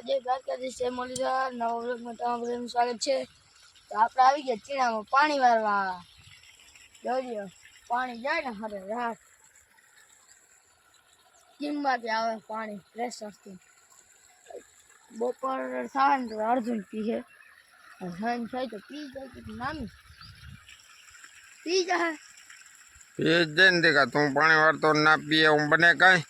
બધામાં જય દ્વારકાધીશ જય મુરલીધર નવા વ્લોગમાં તમારું બધાનું સ્વાગત છે તો આપણે આવી ગયા ચીણામાં પાણી વારવા જોજો પાણી જાય ને હરે રાત કિંમતથી આવે પાણી પ્રેશરથી બપોર થાય ને તો અડધું પીએ સાંજ થાય તો પી જાય તો નામી પી જાય એ જઈને દેખા તું પાણી વાળતો ના પીએ હું બને કાંઈ બની હગે નાઈ પીએ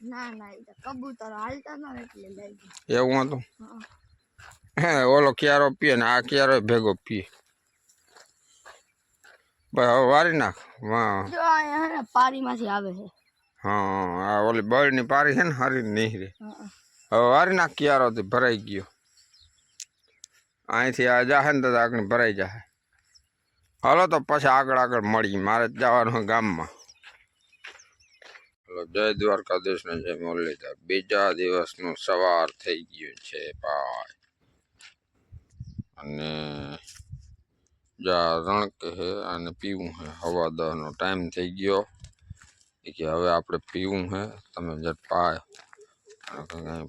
ના ના એ કબૂતર હાલતા ન એટલે લઈ ગયો. એવું હતું હે. ઓલો ક્યારો પીએ ને આ ક્યારો ભેગો પીએ. હવે વારી નાખ. વાહ. જો અહીંયા પારીમાંથી આવે છે. હા આ ઓલી બળની પારી છે ને હારી નીકળે. હા હવે વારી નાખ ક્યારો તે ભરાઈ ગયો. અહીંથી આ જાહે ને તો આગળ ભરાઈ જાય હાલો તો પછી આગળ આગળ મળી મારે જવાનું ગામમાં. હલો જય દ્વારકાધીશ ને જય મુરલીધર. બીજા દિવસનું સવાર થઈ ગયું છે ભાઈ. અને જા રણ કે હે અને પીવું હે. હવા દહનો ટાઈમ થઈ ગયો. કે હવે આપણે પીવું હે. તમે જટ પાય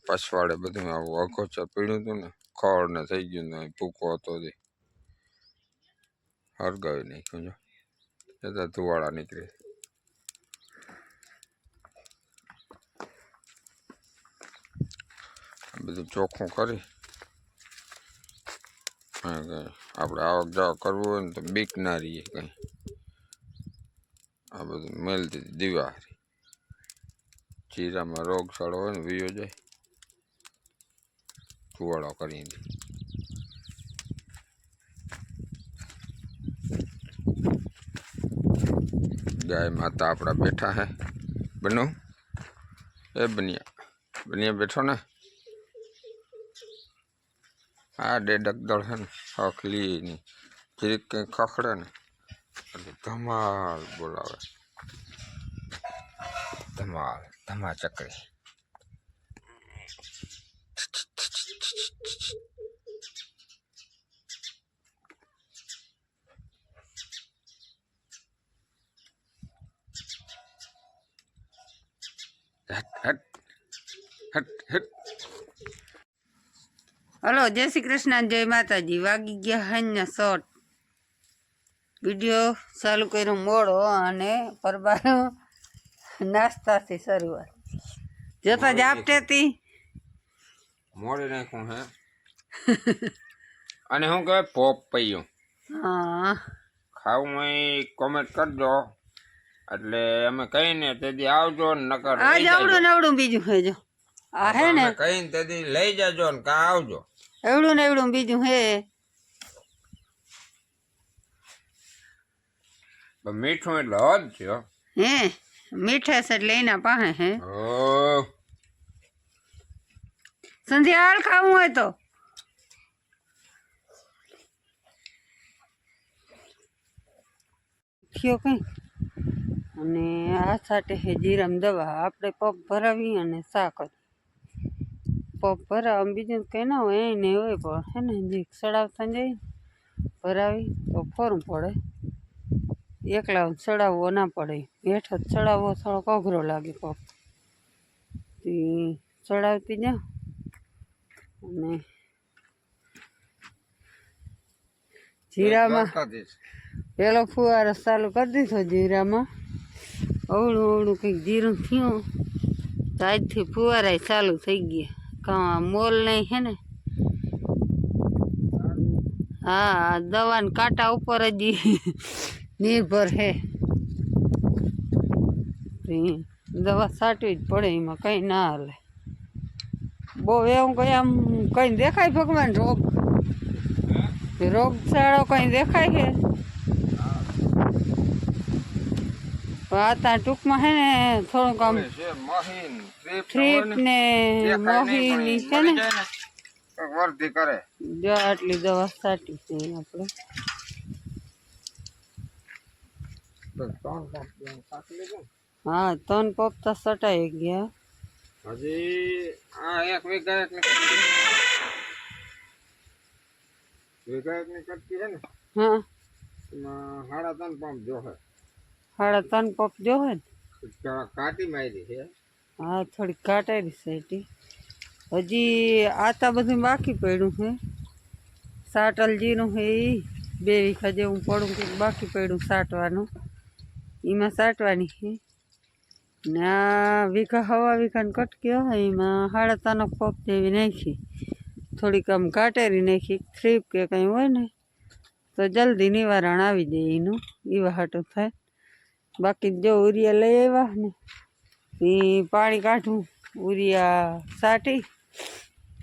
પછવાડે બધું આવું અઘોચર પીણ્યું હતું ને ખોળ ને થઈ ગયું ને ભૂકો હતો હરગાવી નાખ્યું, જો. ધુવાળા નીકળે. બધું ચોખ્ખું કરી હા કે આપણે આવક જાવક કરવું હોય ને તો બીક ના રહીએ કંઈ આ બધું મેલ દીધી દિવાળી જીરામાં રોગચાળો હોય ને વીયો જાય ધુવાળો કરી દે ગાય માતા આપણા બેઠા હે બનો એ બનિયા બનિયા બેઠો ને આ ડેડક દળ છે ને હકલી ની જીરીક કંઈ ખખડે ને એટલે ધમાલ બોલાવે ધમાલ ધમા ચકરી હટ હટ હટ હટ Hello જય શ્રી કૃષ્ણ જય માતાજી. વાગી ગયા હાઈના શોર્ટ વીડિયો ચાલુ કર્યો મોડો અને પરબારો નાસ્તાથી શરૂઆત. જોતા જ આપતે હતી મોડી નાખ્યું હે? અને શું કહેવાય પોપ પૈયું. હા. ખાવું હોય કોમેન્ટ કરજો. એટલે અમે કહીને તેથી આવજો ને નકર આ લઈ આવડું જાજો. ને એવડું બીજું હે જો. આ હે ને? કહીને તેથી લઈ જાજો ને કા આવજો. એવડું ને એવડું બીજું હે. મીઠું એટલે હદ છે હો. મીઠાશ એટલે એના પાસે હે. સંધ્યાળ ખાવું હોય તો. થયો કઈ? અને આ સાથે હે જીરામ દવા. આપણે પગ ભરાવી અને શાક પગ ભરાવા બીજું કંઈ ના હોય નહીં હોય પણ હે ને જે સડાવતા જાય ભરાવી તો ફોર્મ પડે. એકલા ચડાવવો ના પડે. હેઠો ચડાવવો થોડોક અઘરો લાગે પગ. તે ચડાવતી જા. અને જીરામાં. પેલો ફુવારો ચાલુ કરી દીધો જીરામાં. અવળું અવળું કંઈક જીરું થયું. તો આજથી ફુવારા ચાલુ થઈ ગયા. મોલ નહીં હે ને? હા દવાના કાંટા ઉપર જ નિર્ભર તે દવા સાટવી જ પડે એમાં કંઈ ના હાલે. બહુ એવું કંઈ આમ કંઈ દેખાય ભગવાન રોગ? રોગચાળો કંઈ દેખાય છે આતા ટૂંકમાં હે ને થોડુંક આમ છે મહીન, ત્રીપ થ્રીપ હોય ને, ને દેખાય નહીં પણ મોહીની એ છે ને મરી જાય ને, વર્ધી કરે જો આટલી દવા સાટી છે આપણે તો ત્રણ પાંચ દિવસ પાકી લીધું હા ત્રણ પપ્તા સટાઈ ગયા હજી આ એક વિઘા એક વિઘા એક ની કટકી છે ને હા એમાં સાડા ત્રણ પંપ જો છે સાડા ત્રણ પપ જોવે ને કા- કાટી મારી છે હા થોડીક કાટારી સાઈટી હજી આતા બધું બાકી પડ્યું છે સાટલ જીરું છે એ બે વીઘા જેવું પડું કંઈક બાકી પડ્યું સાટવાનું એમાં સાટવાની છે ને આ વીઘા હવા વીઘાને કટકી હોય એમાં સાડા ત્રણ પપ જેવી નાખી થોડીક આમ કાટેરી નાખી થ્રીપ કે કંઈ હોય ને તો જલ્દી નિવારણ આવી જાય એનું એવા હાટું થાય બાકી જો ઉરિયા લઈ આવ્યા ને એ પાણી કાઢવું ઉરિયા સાટી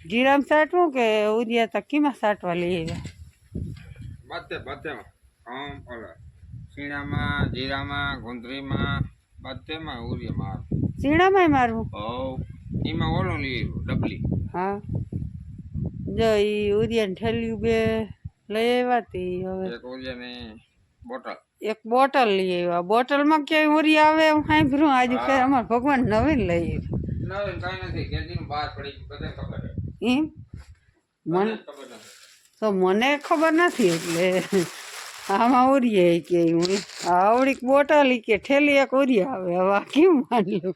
જીરામ સાટવું કે ઉરિયા તો કીમાં સાટવા લઈ આવ્યા બધે બધે આમ ઓલા શીણામાં જીરામાં ગુંદરીમાં બધેમાં ઉરિયા માર ચીણામાંય મારવું હવ એમાં ઓલો લઈ આવ્યો ડબલી હા જો એ ઉરિયાને ઠેલ્યું બે લઈ આવ્યા તી હવે એક ઉરિયાની બોટલ એક બોટલ લઈ આવ્યા બોટલમાં ક્યાંય ઉરિયા આવે એમ સાંભળ્યું આજે ફેર અમારે ભગવાન નવીન લઈ આવ્યા નવીન કાંઈ નથી કેદીનું બહાર પડી બધે ખબર છે એમ મને ખબર નથી તો મને ખબર નથી એટલે આમાં ઉરિયા કે હું આવડીક બોટલ ઈ કે ઠેલી એક ઉરિયા આવે હવે આ કેમ માનલું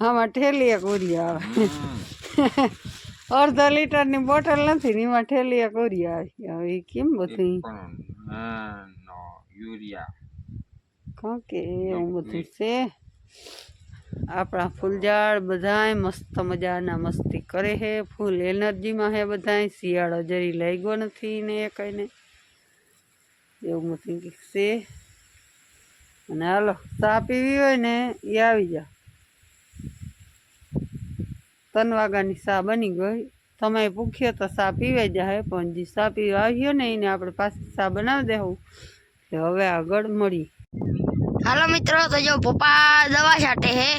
આમાં ઠેલી એક ઉરિયા આવે અડધા લીટરની બોટલ નથી ને એમાં ઠેલી એક ઉરિયા આવી હવે ઈ કેમ બધું પણ હા નો યુરિયા કાં એવું બધું છે આપણા ફૂલઝાડ બધાય મસ્ત મજાના મસ્તી કરે છે ફૂલ એનર્જીમાં છે બધાય. શિયાળો જરી લાગ્યો નથી ને એ કઈને. એવું બધું કંઈક છે. અને હાલો ચા પીવી હોય ને એ આવી જા ત્રણ વાગ્યાની ચા બની ગઈ. તમે ભૂખ્યો તો સા પીવાઈ જાય પણ જે સા પીવા આવ્યો ને એને આપણે પાછી સા બનાવી દેવું હવે આગળ મળી. હાલો મિત્રો, તો જો પપ્પા દવા છાંટે હે,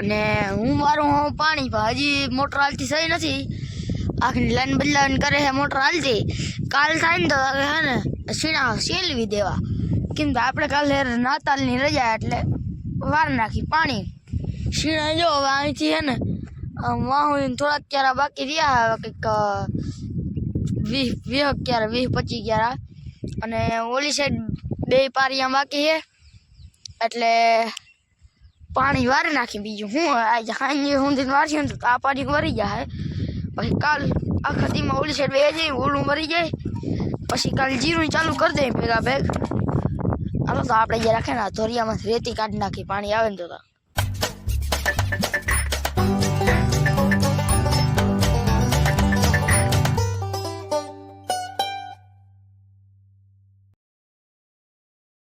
અને હું મારું હું પાણી, પણ હજી મોટર હાલતી સહી નથી. આખી લાઈન બદલાવીને કરે છે મોટર હાલતી. કાલ થાય ને તો હે ને સીણા સેલવી દેવા. કેમ કે આપણે કાલે નાતાલની રજા એટલે વાર નાખી પાણી. સીણા જો હવે અહીંથી હે ને વાહું થોડાક ક્યારા બાકી રહ્યા કંઈક વીસ વીસ ક્યારે વીસ પચીસ ક્યારા. અને ઓલી સાઈડ બે પારિયા બાકી છે. એટલે પાણી વારી નાખી બીજું. હું આજે સાંજે સુધી વારશે ને તો આ પાણી વરી જાય પછી કાલ આખા દીમાં ઓલી સાઈડ બે જઈ ઓલું મરી જાય. પછી કાલ જીરું ચાલુ કરી દઈએ ભેગા ભેગ. હાલો તો આપણે જે રાખે ને ધોરિયામાંથી રેતી કાઢી નાખી, પાણી આવે ને તો.